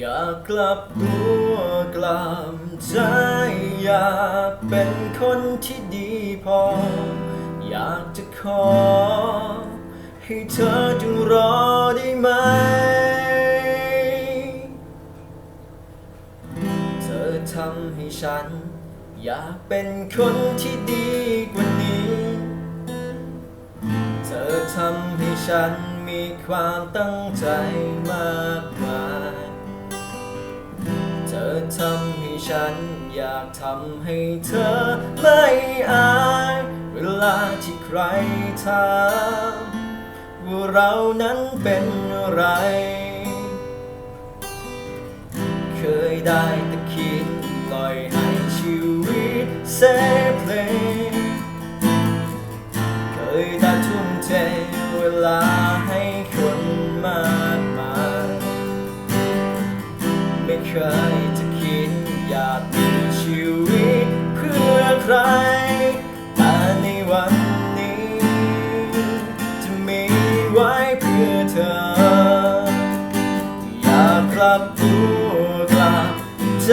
อยากกลับตัวกลับใจอยากเป็นคนที่ดีพอ อยากจะขอ ให้เธอจงรอได้ไหม เธอทำให้ฉัน อยากเป็นคนที่ดีกว่านี้ เธอทำให้ฉันมีความตั้งใจมาก ทำให้ฉัน อยากทำให้เธอไม่อาย เวลาที่ใครถามว่าเรานั้นเป็นอะไร เคยได้แต่คิดปล่อยให้ชีวิตเซเพลงเคยได้ทุ่มเทเวลาให้คนมากมายไม่เคย กลับตัวกลับใจ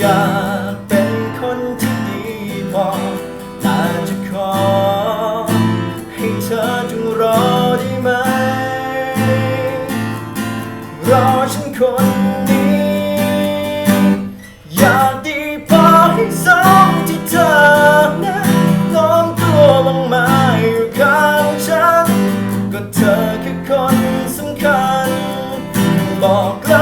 อยากเป็นคนที่ดีพอแต่จะขอ ให้เธอจงรอได้ไหม รอฉันคนนี้ อยากดีพอให้สมที่เธอนั้นน้อมตัวลงมาอยู่ข้างฉัน ก็เธอคือคนสำคัญ บอกเลย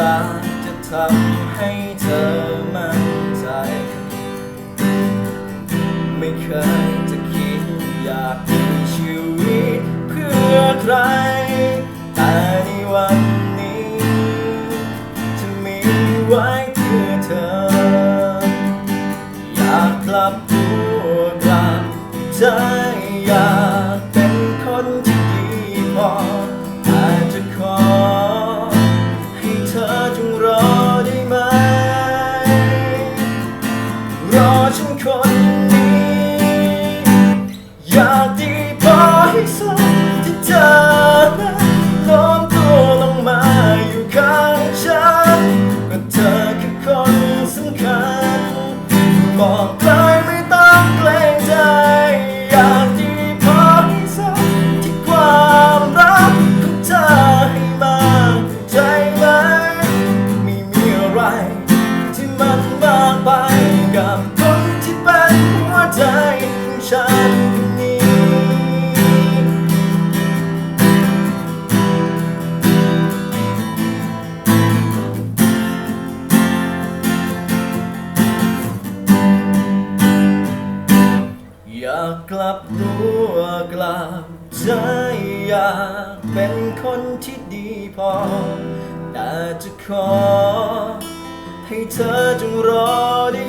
ลาจะทำให้เธอมั่นใจ ไม่เคยจะคิดอยากมีชีวิตเพื่อใคร แต่ในวันนี้ จะมีไว้เพื่อเธอ อยากกลับตัวกลับใจ กลับตัวกลับใจอยากเป็นคนที่ดีพอ แต่จะขอ ให้เธอจงรอได้